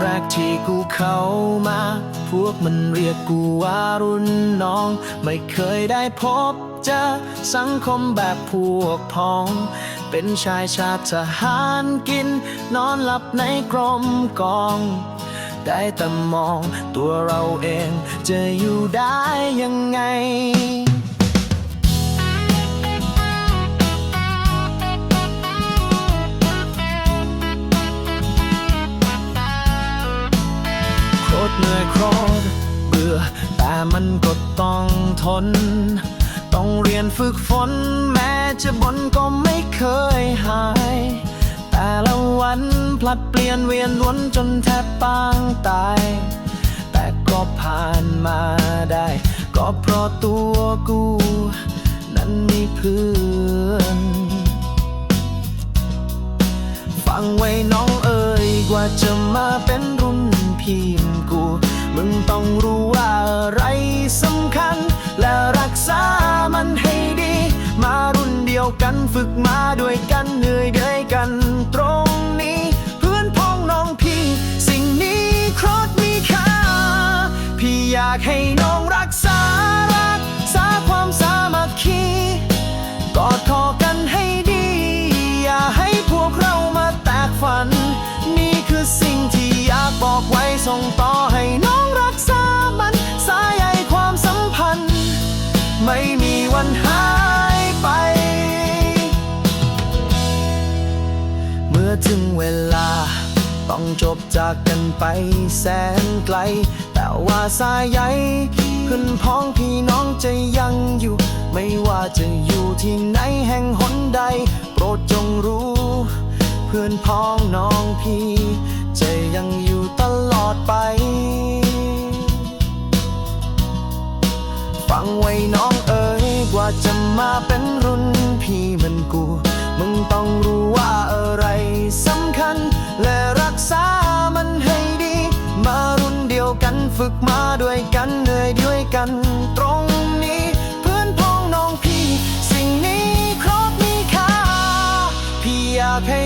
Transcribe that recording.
แรกที่กูเข้ามา พวกมันเรียกกูว่ารุ่นน้อง ไม่เคยได้พบเจอสังคมแบบพวกพ้อง เป็นชายชาติทหารกิน นอนหลับในกรมกอง ได้แต่มองตัวเราเองจะอยู่ได้ยังไง แต่มันก็ต้องทน ต้องเรียนฝึกฝน แม้จะบ่นก็ไม่เคยหาย แต่ละวันพลัดเปลี่ยนเวียนวนจนแทบปางตาย แต่ก็ผ่านมาได้ ก็เพราะตัวกู นั้นมีเพื่อนฟังไว้น้องเอ๋ยกว่าจะมาเป็นรุ่นพี่ มึงต้องรู้ว่าอะไรสำคัญ และรักษามันให้ดี มารุ่นเดียวกันฝึกมาด้วยกันเหนื่อยด้วยกันตรงนี้เพื่อนพ้องน้องพี่ สิ่งนี้โคตรมีค่า พี่อยากให้น้องรักษารักษาความสามัคคีกอดคอกันให้ดี อย่าให้พวกเรามาแตกฝัน นี่คือสิ่งที่อยากบอกไว้ส่งต่อ มันหายไป เมื่อถึงเวลา ต้องจบจากกันไปแสนไกล แต่ว่าสายใยเพื่อนพ้องพี่น้องจะยังอยู่ ไม่ว่าจะอยู่ที่ไหนแห่งหนใด โปรดจงรู้ เพื่อนพ้องน้องพี่จะยังอยู่ตลอดไป ฟังไว้น้องเอ๋ยกว่าะ มาเป็นรุ่นพี่มันกู มึงต้องรู้ว่าอะไรสำคัญ และรักษามันให้ดี มารุ่นเดียวกันฝึกมาด้วยกันเหนื่อยด้วยกันตรงนี้เพื่อนพ้องน้องพี่ สิ่งนี้ครบมีค่าพี่อยากให้